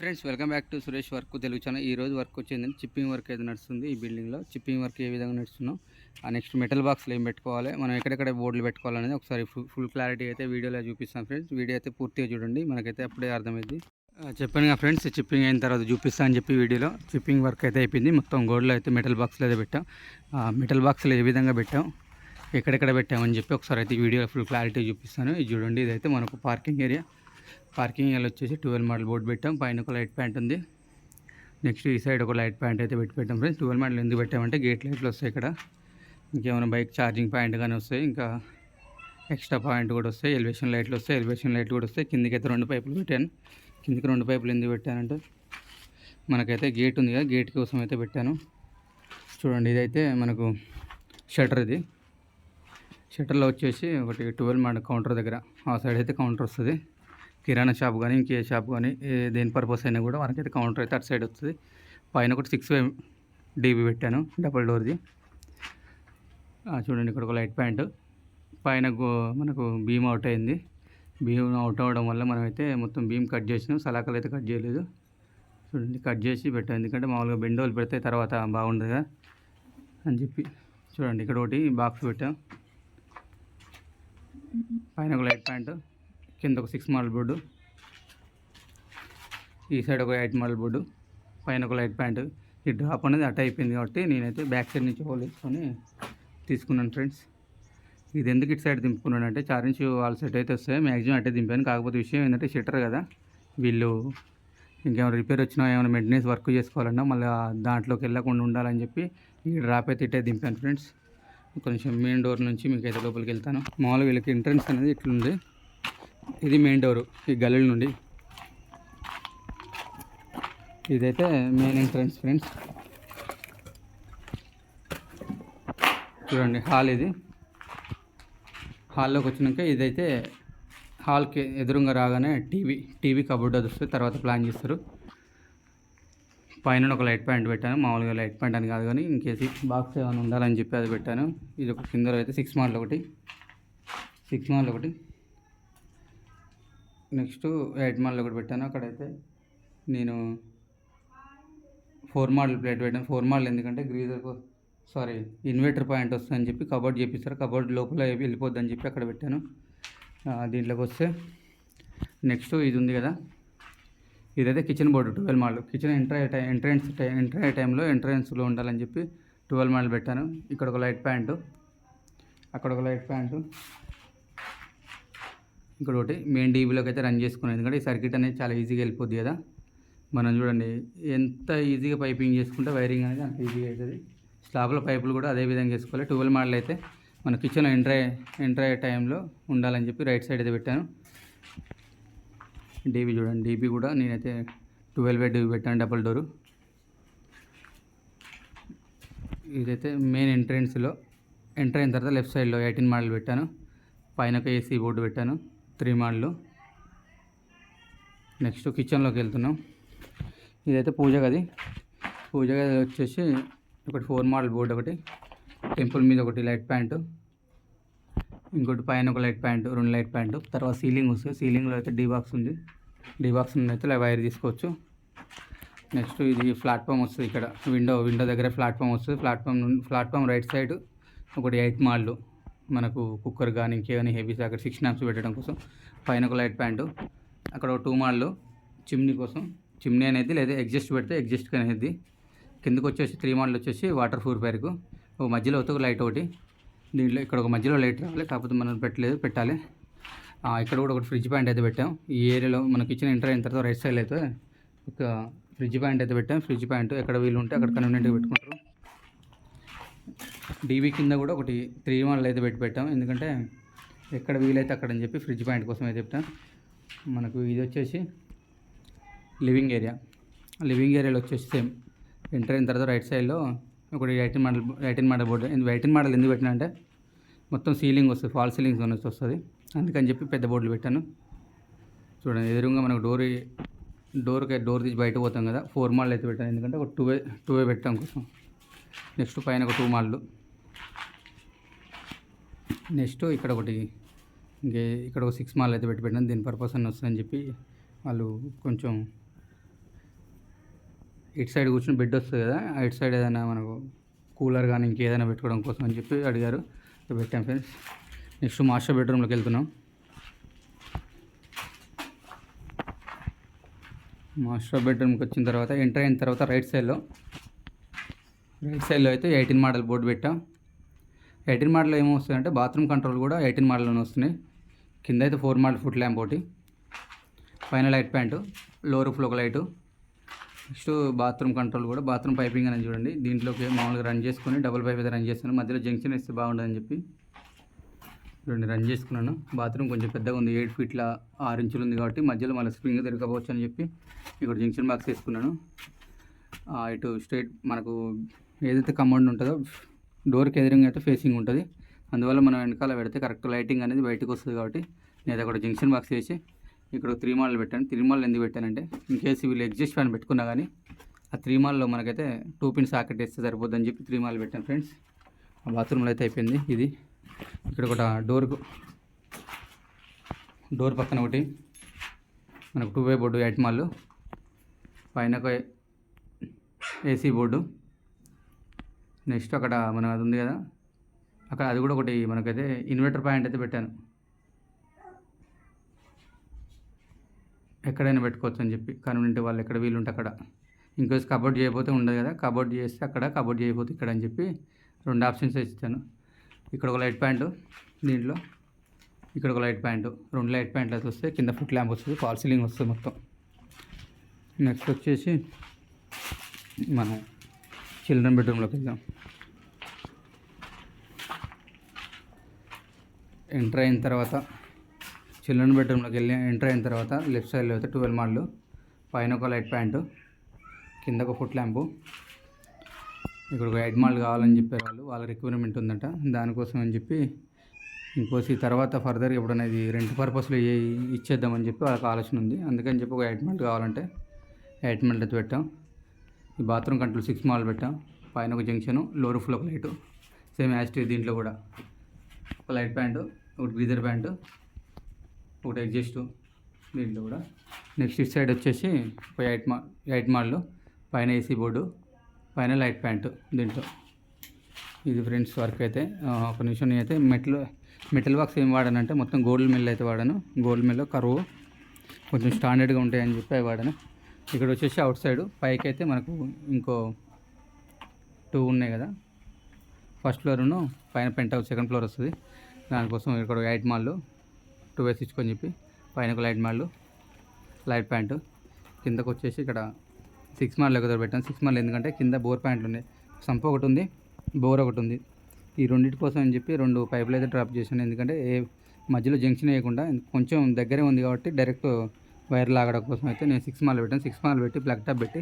Friends welcome back to Suresh work Telugu channel. ఈ రోజు work వచ్చింది చిప్పింగ్ వర్క్ అయితే నడుస్తుంది ఈ బిల్డింగ్లో. చిప్పింగ్ వర్క్ ఏ విధంగా నడుస్తున్నాం ఆ నెక్స్ట్ మెటల్ బాక్స్లో ఏం పెట్టుకోవాలి మనం ఎక్కడెక్కడ బోర్డులు పెట్టుకోవాలనేది ఒకసారి ఫుల్ ఫుల్ క్లారిటీ అయితే వీడియోలో చూపిస్తాం ఫ్రెండ్స్. వీడియో అయితే పూర్తిగా చూడండి మనకైతే అప్పుడే అర్థమైంది చెప్పాను కదా ఫ్రెండ్స్ చిప్పింగ్ అయిన తర్వాత చూపిస్తా అని చెప్పి వీడియోలో చిప్పింగ్ వర్క్ అయితే అయిపోయింది. మొత్తం గోడలో అయితే మెటల్ బాక్స్లో అయితే పెట్టాం. మెటల్ బాక్స్లో ఏ విధంగా పెట్టాం ఎక్కడెక్కడ పెట్టామని చెప్పి ఒకసారి అయితే వీడియో ఫుల్ క్లారిటీ చూపిస్తాను. ఇది చూడండి ఇదైతే మనకు పార్కింగ్ ఏరియా పార్కింగ్ ఎలా వచ్చేసి ట్వెల్వ్ మోడల్ బోర్డు పెట్టాం. పైన ఒక లైట్ ప్యాంట్ ఉంది. నెక్స్ట్ ఈ సైడ్ ఒక లైట్ ప్యాంట్ అయితే పెట్టి పెట్టాం ఫ్రెండ్స్. ట్వెల్వ్ మోడల్ ఎందుకు పెట్టామంటే గేట్ లైట్లు వస్తాయి ఇక్కడ. ఇంకేమైనా బైక్ ఛార్జింగ్ పాయింట్ కానీ వస్తాయి. ఇంకా ఎక్స్ట్రా పాయింట్ కూడా వస్తాయి. ఎలివేషన్ లైట్లు వస్తాయి. ఎలివేషన్ లైట్లు కూడా వస్తాయి. కిందికి అయితే రెండు పైపులు పెట్టాను. కిందికి రెండు పైపులు ఎందుకు పెట్టానంటే మనకైతే గేట్ ఉంది కదా గేట్ కోసం అయితే పెట్టాను. చూడండి ఇదైతే మనకు షటర్ ఇది. షటర్లో వచ్చేసి ఒకటి ట్వెల్వ్ మోడల్ కౌంటర్ దగ్గర. ఆ సైడ్ అయితే కౌంటర్ వస్తుంది. కిరాణా షాప్ కానీ ఇంకే షాప్ కానీ ఏ దేని పర్పస్ అయినా కూడా మనకైతే కౌంటర్ అయితే అటు సైడ్ వస్తుంది. పైన ఒకటి సిక్స్ ఫైవ్ డీబీ పెట్టాను డబల్ డోర్ది. చూడండి ఇక్కడ ఒక లైట్ ప్యాంట్. పైన మనకు బీమ్ అవుట్ అయింది. బీమ్ అవుట్ అవ్వడం వల్ల మనమైతే మొత్తం బీమ్ కట్ చేసినాం. సలాకలు అయితే కట్ చేయలేదు. చూడండి కట్ చేసి పెట్టాం. ఎందుకంటే మామూలుగా బెండోలు పెడితే తర్వాత బాగుండదు కదా అని చెప్పి. చూడండి ఇక్కడ ఒకటి బాక్స్ పెట్టాం. పైన ఒక లైట్ ప్యాంట్. కింద ఒక సిక్స్ మోడల్ బోర్డు ఈ సైడ్ ఒక ఎయిట్ మోడల్ బోర్డు పైన ఒక లైట్ ప్యాంట్ ఈ డ్రాప్ అనేది అట్ అయిపోయింది కాబట్టి నేనైతే బ్యాక్ సైడ్ నుంచి హోల్ వేసుకొని తీసుకున్నాను ఫ్రెండ్స్ ఇది ఎందుకు ఇటు సైడ్ దింపుకున్నాను అంటే చార్ ఇంచ్ వాళ్ళ సెట్ అయితే వస్తాయి మ్యాక్సిమం అట్టే దింపాను. కాకపోతే విషయం ఏంటంటే షట్టర్ కదా. వీళ్ళు ఇంకేమైనా రిపేర్ వచ్చినా ఏమైనా మెయింటెనెన్స్ వర్క్ చేసుకోవాలన్నా మళ్ళీ దాంట్లోకి వెళ్ళకుండా ఉండాలని చెప్పి ఈ డ్రాప్ అయితే ఇట్టే దింపాను ఫ్రెండ్స్ కొంచెం మెయిన్ డోర్ నుంచి మీకు అయితే లోపలికి వెళ్తాను. మామూలుగా వీళ్ళకి ఎంట్రన్స్ అనేది ఇట్లుంది. ఇది మెయిన్ డోరు ఈ గల్లీ నుండి. ఇదైతే మెయిన్ ఎంట్రన్స్ ఫ్రెండ్స్ చూడండి హాల్ ఇది. హాల్లోకి వచ్చినాక ఇదైతే హాల్కి ఎదురుగా రాగానే టీవీ టీవీ కబోర్డ్ అది వస్తుంది తర్వాత ప్లాన్ చేస్తారు. పైన ఒక లైట్ ప్యాంట్ పెట్టాను. మామూలుగా లైట్ ప్యాంట్ అని కాదు కానీ ఇంకేసి బాక్స్ ఏమైనా ఉండాలని చెప్పి అది పెట్టాను. ఇది ఒక కింద అయితే సిక్స్ మార్లు ఒకటి. సిక్స్ మార్లు ఒకటి. నెక్స్ట్ ఎయిట్ మోడల్ ఒకటి పెట్టాను. అక్కడైతే నేను ఫోర్ మోడల్ ప్లేట్ పెట్టాను. ఫోర్ మోడల్ ఎందుకంటే గ్రీజర్ సారీ ఇన్వర్టర్ పాయింట్ వస్తుందని చెప్పి కబోర్డ్ చేపిస్తారు కబోర్డ్ లోపల వెళ్ళిపోద్దని చెప్పి అక్కడ పెట్టాను. దీంట్లోకి వస్తే నెక్స్ట్ ఇది ఉంది కదా. ఇదైతే kitchen board twelve model. Kitchen enter అయ్యే టైం ఎంట్రన్స్ టైం ఎంటర్ అయ్యే టైంలో ఎంట్రెన్స్లో ఉండాలని చెప్పి ట్వెల్వ్ మోడల్ పెట్టాను. ఇక్కడ ఒక లైట్ ప్యాంటు అక్కడ ఒక లైట్ ప్యాంటు ఇక్కడ ఒకటి మెయిన్ డీబీలోకి అయితే రన్ చేసుకున్నాను ఎందుకంటే ఈ సర్క్యూట్ అనేది చాలా ఈజీగా వెళ్ళిపోద్ది కదా. మనం చూడండి ఎంత ఈజీగా పైపింగ్ చేసుకుంటే వైరింగ్ అనేది అంత ఈజీగా అవుతుంది స్లాబ్లో పైపులు కూడా అదే విధంగా వేసుకోవాలి ట్వెల్వ్ మోడల్ అయితే మన కిచెన్ ఎంటర్ ఎంటర్ అయ్యే టైంలో ఉండాలని చెప్పి రైట్ సైడ్ అయితే పెట్టాను. డీబీ చూడండి డీబీ కూడా నేనైతే ట్వెల్వ్ డీబీ పెట్టాను డబల్ డోరు ఇదైతే మెయిన్ ఎంట్రెన్స్లో ఎంటర్ అయిన తర్వాత లెఫ్ట్ సైడ్లో ఎయిటీన్ మోడల్ పెట్టాను. పైన ఒక ఏసీ బోర్డు పెట్టాను. Three model. నెక్స్ట్ కిచెన్లోకి వెళ్తున్నాం. ఇదైతే పూజ గది. పూజ గది వచ్చేసి ఒకటి ఫోర్ మోడల్ బోర్డు ఒకటి. టెంపుల్ మీద ఒకటి లైట్ ప్యాంటు. ఇంకోటి పైన ఒక లైట్ ప్యాంటు రెండు లైట్ ప్యాంటు. తర్వాత సీలింగ్ వస్తుంది. సీలింగ్లో అయితే డీ బాక్స్ ఉంది. డీ బాక్స్ నుండి అయితే వైర్ తీసుకోవచ్చు. నెక్స్ట్ ఇది ప్లాట్ఫామ్ వస్తుంది ఇక్కడ. విండో విండో దగ్గర ప్లాట్ఫామ్ వస్తుంది. ప్లాట్ఫామ్ ప్లాట్ఫామ్ రైట్ సైడ్ ఒకటి ఎయిట్ మాళ్ళు మనకు కుక్కర్ కానీ ఇంకేమైనా హెవీ అక్కడ సిక్స్ నాప్స్ పెట్టడం కోసం పైన ఒక లైట్ ప్యాంటు అక్కడ ఒక టూ మాళ్ళు చిమ్నీ కోసం చిమ్నీ అనేది లేదా ఎగ్జిస్ట్ పెడితే ఎగ్జిస్ట్ అనేది. కిందకు వచ్చేసి త్రీ మాడల్ వచ్చేసి వాటర్ ప్యూరిఫైర్కు ఒక మధ్యలో అయితే ఒక లైట్ ఒకటి. దీంట్లో ఇక్కడ ఒక మధ్యలో లైట్ రావాలి కాకపోతే మనం పెట్టలేదు పెట్టాలి. ఇక్కడ కూడా ఒకటి ఫ్రిడ్జ్ ప్యాంట్ అయితే పెట్టాం. ఈ ఏరియాలో మన కిచెన్ ఎంటర్ అయిన తర్వాత రైట్ సైడ్ అయితే ఒక ఫ్రిడ్జ్ ప్యాంట్ అయితే పెట్టాం. ఫ్రిడ్జ్ ప్యాంట్ ఎక్కడ వీలు ఉంటే అక్కడ కన్వీనియంట్గా పెట్టుకుంటారు. డీవీ కింద కూడా ఒకటి త్రీ మోడల్ అయితే పెట్టి పెట్టాం ఎందుకంటే ఎక్కడ వీలైతే అక్కడ అని చెప్పి ఫ్రిడ్జ్ పాయింట్ కోసం అయితే చెప్తాం మనకు ఇది వచ్చేసి లివింగ్ ఏరియా. లివింగ్ ఏరియాలో వచ్చేసి సేమ్. ఎంటర్ అయిన తర్వాత రైట్ సైడ్లో ఒకటి eighteen model eighteen model board. Eighteen model ఎందుకు పెట్టినా అంటే మొత్తం సీలింగ్ వస్తుంది ఫాల్ సీలింగ్స్ జోన్ వచ్చి వస్తుంది. అందుకని చెప్పి పెద్ద బోర్డులు పెట్టాను. చూడండి ఎదురుగా మనకు డోర్ డోర్కి డోర్ తీసి బయట పోతాం కదా. ఫోర్ మాల్ అయితే పెట్టాను. ఎందుకంటే ఒక టూ వే టూ వే పెట్టాం కోసం. నెక్స్ట్ పైన ఒక టూ మాళ్ళు నెక్స్ట్ ఇక్కడ ఒకటి ఇంకే ఇక్కడ ఒక సిక్స్ మాల్ అయితే పెట్టి పెట్టాను దీని పర్పస్ అని వస్తుందని చెప్పి వాళ్ళు కొంచెం ఇటు సైడ్ కూర్చుని బెడ్ వస్తుంది కదా ఆ ఇటు సైడ్ ఏదైనా మనకు కూలర్ కానీ ఇంకేదైనా పెట్టుకోవడం కోసం అని చెప్పి అడిగారు. పెట్టాం ఫ్రెండ్స్. నెక్స్ట్ మాస్టర్ బెడ్రూమ్లోకి వెళ్తున్నాం. మాస్టర్ బెడ్రూమ్కి వచ్చిన తర్వాత ఎంటర్ అయిన తర్వాత రైట్ సైడ్లో రైట్ సైడ్లో అయితే ఎయిటీన్ మోడల్ బోర్డు పెట్టాం. ఎయిటీన్ మోడల్ ఏమొస్తుందంటే బాత్రూమ్ కంట్రోల్ కూడా ఎయిటీన్ మోడల్లోనే వస్తున్నాయి. కింద అయితే ఫోర్ మోడల్ ఫుట్ ల్యాంప్ ఒకటి పైన లైట్ ప్యాంటు లోవర్ రూఫ్లో ఒక లైటు నెక్స్ట్ బాత్రూమ్ కంట్రోల్ కూడా బాత్రూమ్ పైపింగ్ అని చూడండి. దీంట్లోకి మామూలుగా రన్ చేసుకొని డబుల్ పైప్ అయితే రన్ చేస్తాను మధ్యలో జంక్షన్ ఇస్తే బాగుంటుందని చెప్పి చూడండి రన్ చేసుకున్నాను. బాత్రూమ్ కొంచెం పెద్దగా ఉంది ఎయిట్ ఫీట్ల ఆరు ఇంచులు ఉంది కాబట్టి మధ్యలో మళ్ళీ స్ప్రింగ్ తిరగకపోవచ్చు అని చెప్పి ఇక్కడ జంక్షన్ బాక్స్ వేసుకున్నాను. ఇటు స్ట్రైట్ మనకు ఏదైతే కమాండ్ ఉంటుందో డోర్కి ఎదురుగా అయితే ఫేసింగ్ ఉంటుంది. అందువల్ల మనం వెనకాల పెడితే కరెక్ట్ లైటింగ్ అనేది బయటకు వస్తుంది కాబట్టి నేను అక్కడ జంక్షన్ బాక్స్ వేసి ఇక్కడ త్రీ మాల్ పెట్టాను. త్రీ మాల్ ఎందుకు పెట్టానంటే ఇన్ కేసు వీళ్ళు ఎగ్జిస్ట్ ఫ్యాన్ పెట్టుకున్నా కానీ ఆ త్రీ మాల్లో మనకైతే టూ పిన్ సాకెట్ వేస్తే సరిపోద్దని చెప్పి త్రీ మాల్ పెట్టాను ఫ్రెండ్స్ ఆ బాత్రూంలో అయితే అయిపోయింది ఇది. ఇక్కడ ఒక డోర్ డోర్ పక్కన ఒకటి. మనకు టూ వే బోర్డు ఎయిట్ మాల్ పైన ఒక ఏసీ బోర్డు నెక్స్ట్ అక్కడ మన అది ఉంది కదా అక్కడ అది కూడా ఒకటి మనకైతే ఇన్వర్టర్ పాయింట్ అయితే పెట్టాను. ఎక్కడైనా పెట్టుకోవచ్చు అని చెప్పి కన్వీనెంట్ వాళ్ళు ఎక్కడ వీలుంటే అక్కడ. ఇంకోసి కబోర్డ్ చేయకపోతే ఉండదు కదా కబోర్డ్ చేస్తే అక్కడ కబోర్డ్ చేయకపోతే ఇక్కడ అని చెప్పి రెండు ఆప్షన్స్ ఇచ్చాను. ఇక్కడ ఒక లైట్ ప్యాంటు దీంట్లో ఇక్కడ ఒక లైట్ ప్యాంటు రెండు లైట్ ప్యాంట్లు అయితే వస్తే కింద ఫుట్ ల్యాంప్ వస్తుంది ఫాల్ సీలింగ్ వస్తుంది మొత్తం. నెక్స్ట్ వచ్చేసి మనం చిల్డ్రన్ బెడ్రూమ్లోకి వెళ్దాం. ఎంటర్ అయిన తర్వాత చిల్డ్రన్ బెడ్రూమ్లోకి వెళ్ళి ఎంటర్ అయిన తర్వాత లెఫ్ట్ సైడ్లో అయితే ట్వెల్వ్ మాళ్ళు పైన ఒక లైట్ ప్యాంటు కింద ఒక ఫుట్ ల్యాంపు. ఇక్కడ ఒక ఎయిట్ మాల్ కావాలని చెప్పారు వాళ్ళు వాళ్ళ రిక్వైర్మెంట్ ఉందంట. దానికోసం అని చెప్పి ఇంకోసి తర్వాత ఫర్దర్ ఎప్పుడైనా ఇది రెంట్ పర్పస్లో ఇచ్చేద్దామని చెప్పి వాళ్ళకి ఆలోచన ఉంది. అందుకని చెప్పి ఒక ఎయిట్ మాల్ కావాలంటే ఎయిట్ మాల్ అయితే పెట్టాం. ఈ బాత్రూమ్ కంట్రోల్ సిక్స్ మాల్ పెట్టాం. పైన ఒక జంక్షను లో రూఫ్లో ఒక లైటు సేమ్ యాస్టీ దీంట్లో కూడా. ఒక లైట్ ప్యాంటు ఒకటి గ్రీజర్ ప్యాంటు ఒకటి అడ్జస్ట్ దీంట్లో కూడా. నెక్స్ట్ ఇటు సైడ్ వచ్చేసి ఒక ఎయిట్ మా ఎయిట్ మాల్లో పైన ఏసీ బోర్డు పైన లైట్ ప్యాంటు దీంట్లో. ఇది ఫ్రెండ్స్ వర్క్ అయితే ఒక నిమిషం నేనైతే మెటల్ మెటల్ బాక్స్ ఏం వాడానంటే మొత్తం గోల్డ్ మిల్ అయితే వాడాను. గోల్డ్ మిల్లో కరువు కొంచెం స్టాండర్డ్గా ఉంటాయని చెప్పి అవి వాడాను. ఇక్కడ వచ్చేసి అవుట్ సైడ్ పైకి అయితే మనకు ఇంకో టూ ఉన్నాయి కదా. ఫస్ట్ ఫ్లోర్ను పైన పెంట్ హౌస్ సెకండ్ ఫ్లోర్ వస్తుంది. దానికోసం ఇక్కడ ఎయిట్ మాళ్ళు టూ వేసి ఇచ్చుకొని చెప్పి పైన ఒక లైట్ మాళ్ళు లైట్ ప్యాంటు. కిందకు వచ్చేసి ఇక్కడ సిక్స్ మాల్ ఎగదర పెట్టాను సిక్స్ మాల్ ఎందుకంటే కింద బోర్ ప్యాంట్లు ఉన్నాయి. సంప ఒకటి ఉంది బోర్ ఒకటి ఉంది. ఈ రెండింటి కోసం అని చెప్పి రెండు పైపులు అయితే డ్రాప్ చేశాను. ఎందుకంటే ఏ మధ్యలో జంక్షన్ వేయకుండా కొంచెం దగ్గరే ఉంది కాబట్టి డైరెక్ట్ వైర్ లాగడం కోసం అయితే నేను సిక్స్ మాల్ పెట్టాను. సిక్స్ మాల్ పెట్టి ప్లగ్ టాప్ పెట్టి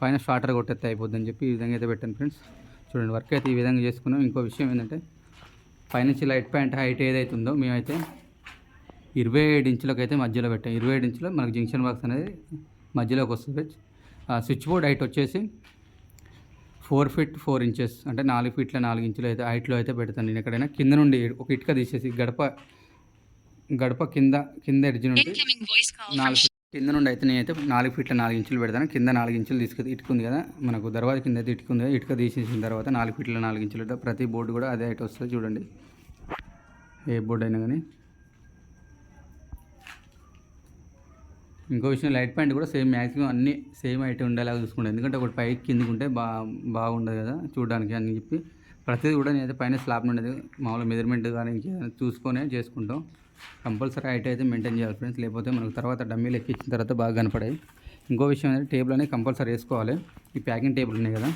పైన స్టార్టర్ కొట్టేస్తే అయిపోద్దని చెప్పి ఈ విధంగా అయితే పెట్టాను ఫ్రెండ్స్. చూడండి వర్క్ అయితే ఈ విధంగా చేసుకున్నాం. ఇంకో విషయం ఏంటంటే పైనుంచి లైట్ ప్యాంట్ హైట్ ఏదైతే ఉందో మేమైతే ఇరవై ఏడు ఇంచులకు అయితే మధ్యలో పెట్టాం. ఇరవై ఏడు ఇంచులో మనకు జంక్షన్ బాక్స్ అనేది మధ్యలోకి వస్తుంది ఆ స్విచ్ బోర్డ్ హైట్ వచ్చేసి ఫోర్ ఫీట్ ఫోర్ ఇంచెస్ అంటే నాలుగు ఫీట్ల నాలుగు ఇంచులు అయితే హైట్లో అయితే పెడతాను నేను ఎక్కడైనా. కింద నుండి ఒక ఇటుక తీసేసి గడప గడప కింద కింద ఎడ్జ్ నుండి నాలుగు కింద నుండి అయితే నేనైతే నాలుగు ఫీట్ల నాలుగు ఇంచులు పెడతాను. కింద నాలుగు ఇంచులు తీసుకు ఇటుకుంది కదా. మనకు దర్వాజా కింద అయితే ఇటుకుంది కదా. ఇటుక తీసేసిన తర్వాత నాలుగు ఫీట్ల నాలుగు ఇంచులు ప్రతి బోర్డు కూడా అదే అయితే వస్తుంది చూడండి. ఏ బోర్డు అయినా కానీ. ఇంకో విషయం లైట్ ప్యాంట్ కూడా సేమ్ మ్యాక్సిమం అన్నీ సేమ్ అయితే ఉండేలాగా చూసుకుంటాను. ఎందుకంటే ఒకటి పైకి కిందికి ఉంటే బా బాగుండదు కదా చూడడానికి అని చెప్పి. ప్రతిదీ కూడా నేనైతే పైన స్లాబ్ నుండి మామూలు మెజర్మెంట్ కానీ ఇంకేదైనా చూసుకొనే చేసుకుంటాం. కంపల్సరీ హైట్ అయితే మెయింటైన్ చేయాలి ఫ్రెండ్స్. లేకపోతే మనకు తర్వాత డమ్మీలు ఎక్కించిన తర్వాత బాగా కనపడాయి ఇంకో విషయం ఏంటంటే టేబుల్ అనేది కంపల్సరీ వేసుకోవాలి. ఈ ప్యాకింగ్ టేబుల్ ఉన్నాయి కదా.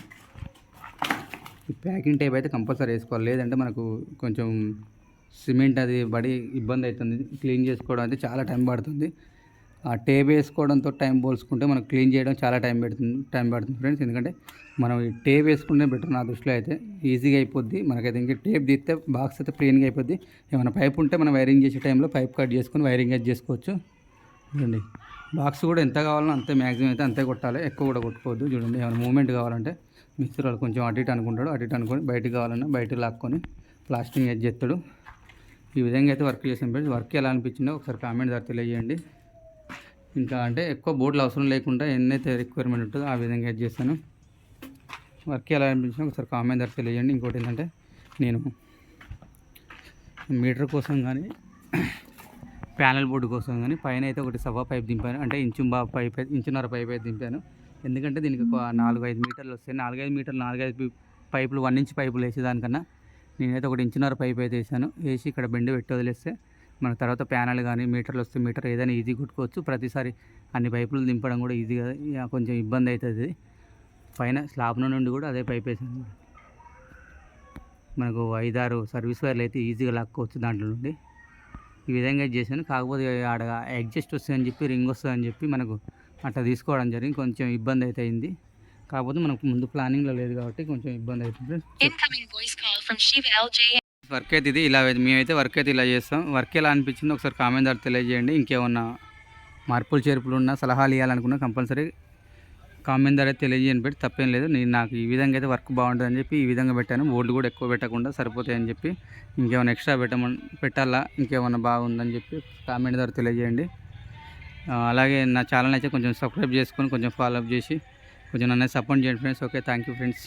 ఈ ప్యాకింగ్ టేబుల్ అయితే కంపల్సరీ వేసుకోవాలి. లేదంటే మనకు కొంచెం సిమెంట్ అది పడి ఇబ్బంది అవుతుంది. క్లీన్ చేసుకోవడం అయితే చాలా టైం పడుతుంది. టేప్ వేసుకోవడంతో టైం పోల్చుకుంటే మనకు క్లీన్ చేయడం చాలా టైం పెడుతుంది టైం పడుతుంది ఫ్రెండ్స్. ఎందుకంటే మనం ఈ టేప్ వేసుకుంటే బెటర్ నా దృష్టిలో అయితే. ఈజీగా అయిపోద్ది. మనకైతే ఇంకా టేప్ తీస్తే బాక్స్ అయితే క్లీన్గా అయిపోద్ది. ఏమైనా పైప్ ఉంటే మనం వైరింగ్ చేసే టైంలో పైప్ కట్ చేసుకొని వైరింగ్ అది చేసుకోవచ్చు. చూడండి బాక్స్ కూడా ఎంత కావాలో అంతే మ్యాక్సిమం అయితే అంతే కొట్టాలి. ఎక్కువ కూడా కొట్టుకోవద్దు. చూడండి ఏమైనా మూమెంట్ కావాలంటే మిక్సర్ వాళ్ళు కొంచెం అటు ఇటు అనుకుంటాడు. అటు ఇటు అనుకొని బయటకు కావాలన్నా బయటకు లాక్కొని ప్లాస్టింగ్ ఎడ్ చేస్తాడు. ఈ విధంగా అయితే వర్క్ చేసాం ఫ్రెండ్స్. వర్క్ ఎలా అనిపించిందో ఒకసారి కామెంట్ ద్వారా తెలియజేయండి. ఇంకా అంటే ఎక్కువ బోర్డులు అవసరం లేకుండా ఎన్నైతే రిక్వైర్మెంట్ ఉంటుందో ఆ విధంగా యాడ్ చేస్తాను వర్క్ ఎలా అనిపించినా ఒకసారి కామెంట్ ద్వారా తెలియజేయండి. ఇంకోటి ఏంటంటే నేను మీటర్ కోసం కానీ ప్యానల్ బోర్డు కోసం కానీ పైన అయితే ఒకటి సవా పైప్ దింపాను. అంటే ఇంచుంబా పైప్ అయితే- ఇంచున్నర పైప్ అయితే దింపాను. ఎందుకంటే దీనికి ఒక నాలుగు ఐదు మీటర్లు వస్తాయి. నాలుగైదు మీటర్లు నాలుగైదు ఐదు పైపులు వన్ ఇంచ్ పైపులు వేసేదానికన్నా నేనైతే ఒకటి ఇంచున్నర పైప్ అయితే వేసాను. వేసి ఇక్కడ బెండ్ పెట్టి వదిలేస్తే మన తర్వాత ప్యానల్ కానీ మీటర్లు వస్తే మీటర్ ఏదైనా ఈజీ కుట్టుకోవచ్చు ప్రతిసారి అన్ని పైపులు దింపడం కూడా ఈజీగా ఇక కొంచెం ఇబ్బంది అవుతుంది. పైన స్లాబ్ నుండి కూడా అదే పైప్ వేసింది మనకు ఐదారు సర్వీస్ వైర్లు అయితే ఈజీగా లాక్కోవచ్చు దాంట్లో నుండి. ఈ విధంగా చేశాను. కాకపోతే ఆడ అడ్జస్ట్ వస్తుందని చెప్పి రింగ్ వస్తుందని చెప్పి మనకు అట్లా తీసుకోవడం జరిగింది. కొంచెం ఇబ్బంది అయితే అయింది. కాకపోతే మనకు ముందు ప్లానింగ్లో లేదు కాబట్టి కొంచెం ఇబ్బంది అవుతుంది. వర్క్ అయితే ఇది ఇలా మేమైతే వర్క్ అయితే ఇలా చేస్తాం. వర్క్ ఎలా అనిపించింది ఒకసారి కామెంట్ ద్వారా తెలియజేయండి. ఇంకేమన్నా మార్పులు చేర్పులు ఉన్నా సలహాలు ఇవ్వాలనుకున్నా కంపల్సరీ కామెంట్ ద్వారా తెలియజేయని పెట్టి తప్పేం లేదు. నేను నాకు ఈ విధంగా అయితే వర్క్ బాగుంటుందని చెప్పి ఈ విధంగా పెట్టాను. బోర్డు కూడా ఎక్కువ పెట్టకుండా సరిపోతాయని చెప్పి ఇంకేమైనా ఎక్స్ట్రా పెట్టమని పెట్టాలా? ఇంకేమైనా బాగుందని చెప్పి కామెంట్ ద్వారా తెలియజేయండి. అలాగే నా ఛానల్ అయితే కొంచెం సబ్స్క్రైబ్ చేసుకొని కొంచెం ఫాలో అప్ చేసి కొంచెం నన్ను సపోర్ట్ చేయండి friends okay thank you friends